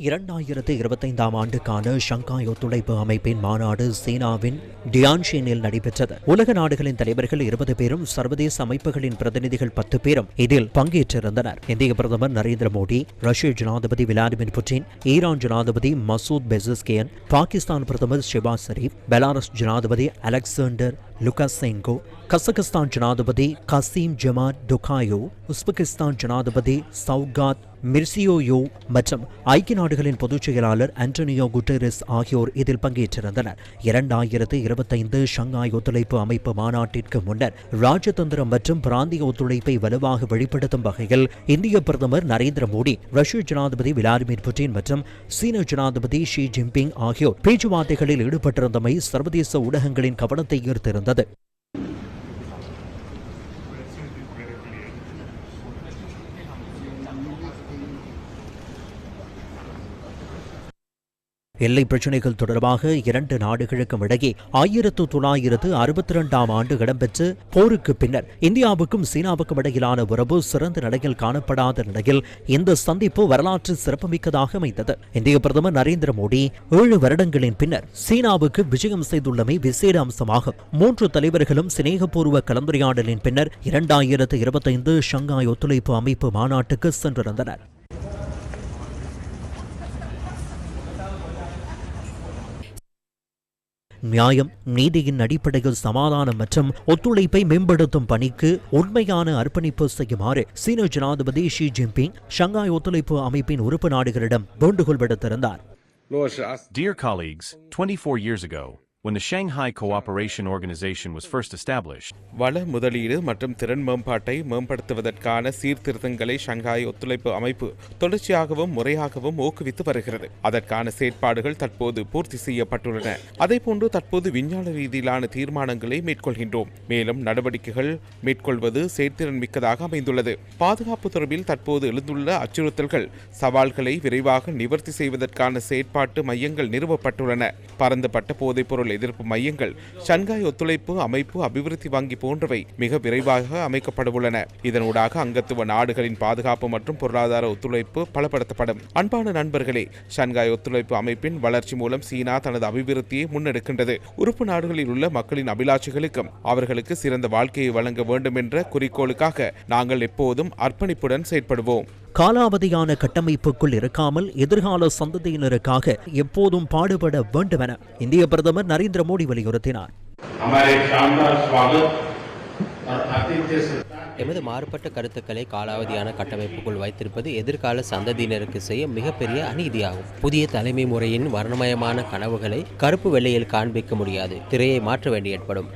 இரண்டாயிரத்து இருபத்தைந்தாம் ஆண்டுக்கான ஷங்காய் ஒத்துழைப்பு அமைப்பின் மாநாடு சீனாவின் டியான்ஷினில் நடைபெற்றது. உலக நாடுகளின் தலைவர்கள் இருபது பேரும் சர்வதேச அமைப்புகளின் பிரதிநிதிகள் பத்து பேரும் இதில் பங்கேற்றிருந்தனர். இந்திய பிரதமர் நரேந்திர மோடி ரஷ்ய ஜனாதிபதி விளாடிமிர் புட்டின் ஈரான் ஜனாதிபதி மசூத் பெசிஸ்கேன் பாகிஸ்தான் பிரதமர் ஷிபாஸ் ஷெரீப் பெலாரஸ் ஜனாதிபதி அலெக்சாண்டர் லுகாசெங்கோ கசகஸ்தான் ஜனாதிபதி கசீம் ஜமாத் டொகாயோ உஸ்பெகிஸ்தான் ஜனாதிபதி சவுகாத் மிர்சியோயோ மற்றும் ஐக்கிய நாடுகளின் பொதுச் செயலாளர் ஆண்டனியோ குட்டெரஸ் ஆகியோர் இதில் பங்கேற்றிருந்தனர் இரண்டாயிரத்து இருபத்தைந்து ஷங்காய் ஒத்துழைப்பு அமைப்பு மாநாட்டிற்கு முன்னர் ராஜதந்திரம் மற்றும் பிராந்திய ஒத்துழைப்பை வலுவாக வெளிப்படுத்தும் வகையில் இந்திய பிரதமர் நரேந்திர மோடி ரஷ்ய ஜனாதிபதி விளாடிமிர் புட்டின் மற்றும் சீன ஜனாதிபதி ஷி ஜின்பிங் ஆகியோர் பேச்சுவார்த்தைகளில் ஈடுபட்டிருந்தமை சர்வதேச ஊடகங்களின் கவனத்தை ஈர்த்திருந்தது だて எல்லை பிரச்சினைகள் தொடர்பாக இரண்டு நாடுகளுக்கும் இடையே ஆயிரத்து தொள்ளாயிரத்து அறுபத்தி இரண்டாம் ஆண்டு இடம்பெற்று போருக்கு பின்னர் இந்தியாவுக்கும் சீனாவுக்கும் இடையிலான உறவு சிறந்த நிலையில் காணப்படாத நிலையில் இந்த சந்திப்பு வரலாற்று சிறப்புமிக்கதாக அமைந்தது. இந்திய பிரதமர் நரேந்திர மோடி ஏழு வருடங்களின் பின்னர் சீனாவுக்கு விஜயம் செய்துள்ளமை விசேட அம்சமாகும். மூன்று தலைவர்களும் சிநேகபூர்வ கலந்துரையாடலின் பின்னர் இரண்டாயிரத்து இருபத்தைந்து ஷங்காய் ஒத்துழைப்பு அமைப்பு மாநாட்டுக்கு சென்றிருந்தனர். நியாயம் நீதியின் அடிப்படையில் சமாதானம் மற்றும் ஒத்துழைப்பை மேம்படுத்தும் பணிக்கு உண்மையான அர்ப்பணிப்பு செய்யுமாறு சீன ஜனாதிபதி ஷி ஜின்பிங் ஷங்காய் ஒத்துழைப்பு அமைப்பின் உறுப்பு நாடுகளிடம் வேண்டுகோள் விடுத்திருந்தார். Dear colleagues, 24 years ago, when the Shanghai Cooperation Organization was first established, வள முதலீடு மற்றும் திறன் மேம்பாட்டை மேம்படுத்துவதற்கான சீர்திருத்தங்களை ஷங்காய் ஒத்துழைப்பு அமைப்பு தொடர்ச்சியாகவும் முறையாகவும் ஊக்குவித்து வருகிறது. அதற்கான செயற்பாடுகள் தற்போது பூர்த்தி செய்யப்பட்டுள்ளன. அதேபோன்று தற்போது விஞ்ஞான ரீதியிலான தீர்மானங்களை மேற்கொள்கின்றோம். மேலும் நடவடிக்கைகள் மேற்கொள்வது செயற்திறன் மிக்கதாக அமைந்துள்ளது. பாதுகாப்பு தொடர்பில் தற்போது எழுந்துள்ள அச்சுறுத்தல்கள் சவால்களை விரைவாக நிவர்த்தி செய்வதற்கான செயற்பாட்டு மையங்கள் நிறுவப்பட்டுள்ளன. பரந்துபட்ட போதைப்பொருள் எதிர்ப்பு மையங்கள் ஷங்காய் ஒத்துழைப்பு அமைப்பு அபிவிருத்தி வங்கி போன்றவை மிக விரைவாக அமைக்கப்படவுள்ளன. இதனூடாக அங்கத்துவ நாடுகளின் பாதுகாப்பு மற்றும் பொருளாதார ஒத்துழைப்பு பலப்படுத்தப்படும். அன்பான நண்பர்களே ஷங்காய் ஒத்துழைப்பு அமைப்பின் வளர்ச்சி மூலம் சீனா தனது அபிவிருத்தியை முன்னெடுக்கின்றது. உறுப்பு நாடுகளில் உள்ள மக்களின் அபிலாட்சிகளுக்கும் அவர்களுக்கு சிறந்த வாழ்க்கையை வழங்க வேண்டும் என்ற குறிக்கோளுக்காக நாங்கள் எப்போதும் அர்ப்பணிப்புடன் செயற்படுவோம். காலாவதியான கட்டமைப்புக்குள் இருக்காமல் எதிர்கால சந்ததியினருக்காக எப்போதும் பாடுபட வேண்டும் என இந்திய பிரதமர் நரேந்திர மோடி வலியுறுத்தினார். எமது மாறுபட்ட கருத்துக்களை காலாவதியான கட்டமைப்புக்குள் வைத்திருப்பது எதிர்கால சந்ததியினருக்கு செய்ய மிகப்பெரிய அநீதியாகும். புதிய தலைமை முறையின் வர்ணமயமான கனவுகளை கருப்பு வெள்ளையில் காண்பிக்க முடியாது. திரையை மாற்ற வேண்டி ஏற்படும்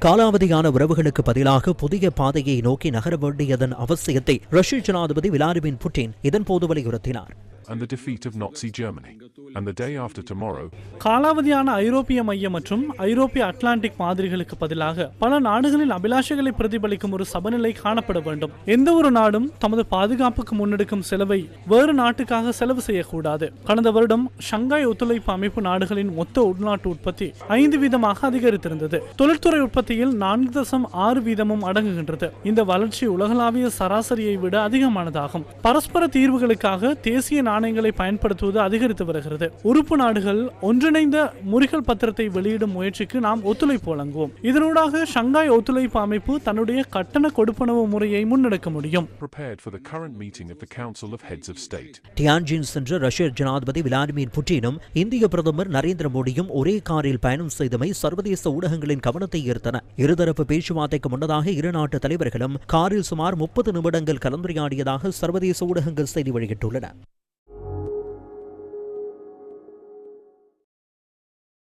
காலாவதியான உறவுகளுக்கு பதிலாக புதிய பாதையை நோக்கி நகர வேண்டியதன் அவசியத்தை ரஷ்ய ஜனாதிபதி விளாடிமிர் புட்டின் இதன்போது வலியுறுத்தினார் and the defeat of Nazi Germany. And the day after tomorrow, காலாவதியான ஐரோப்பிய மையம் மற்றும் ஐரோப்பிய அட்லாண்டிக் மாதிரிகளுக்கு பதிலாக பல நாடுகளின் அபிலாஷைகளை பிரதிபலிக்கும் ஒரு சமநிலை காணப்பட வேண்டும். எந்த ஒரு நாடும் தமது பாதுகாப்புக்கு முன்னெடுக்கும் செலவை வேறு நாட்டுக்காக செலவு செய்யக்கூடாது. கடந்த வருடம் ஷங்காய் ஒத்துழைப்பு அமைப்பு நாடுகளின் மொத்த உள்நாட்டு உற்பத்தி ஐந்து வீதமாக அதிகரித்திருந்தது. தொழில்துறை உற்பத்தியில் நான்கு தசம் ஆறு வீதமும் அடங்குகின்றது. இந்த வளர்ச்சி உலகளாவிய சராசரியை விட அதிகமானதாகும். பரஸ்பர தீர்வுகளுக்காக தேசிய நாணயங்களை பயன்படுத்துவது அதிகரித்து வருகிறது. உறுப்பு நாடுகள் ஒன்றிணைந்த முறிகள் பத்திரத்தை வெளியிடும் முயற்சிக்கு நாம் ஒத்துழைப்பு வழங்குவோம். இதனூடாக ஷங்காய் ஒத்துழைப்பு அமைப்பு தன்னுடைய கட்டண கொடுப்பனவு முறையை முன்னெடுக்க முடியும். டியான்ஜின் சென்ற ரஷ்ய ஜனாதிபதி விளாடிமிர் புட்டினும் இந்திய பிரதமர் நரேந்திர மோடியும் ஒரே காரில் பயணம் செய்தமை சர்வதேச ஊடகங்களின் கவனத்தை ஈர்த்தன இருதரப்பு பேச்சுவார்த்தைக்கு முன்னதாக இரு நாட்டு தலைவர்களும் காரில் சுமார் முப்பது நிமிடங்கள் கலந்துரையாடியதாக சர்வதேச ஊடகங்கள் செய்தி வெளியிட்டுள்ளன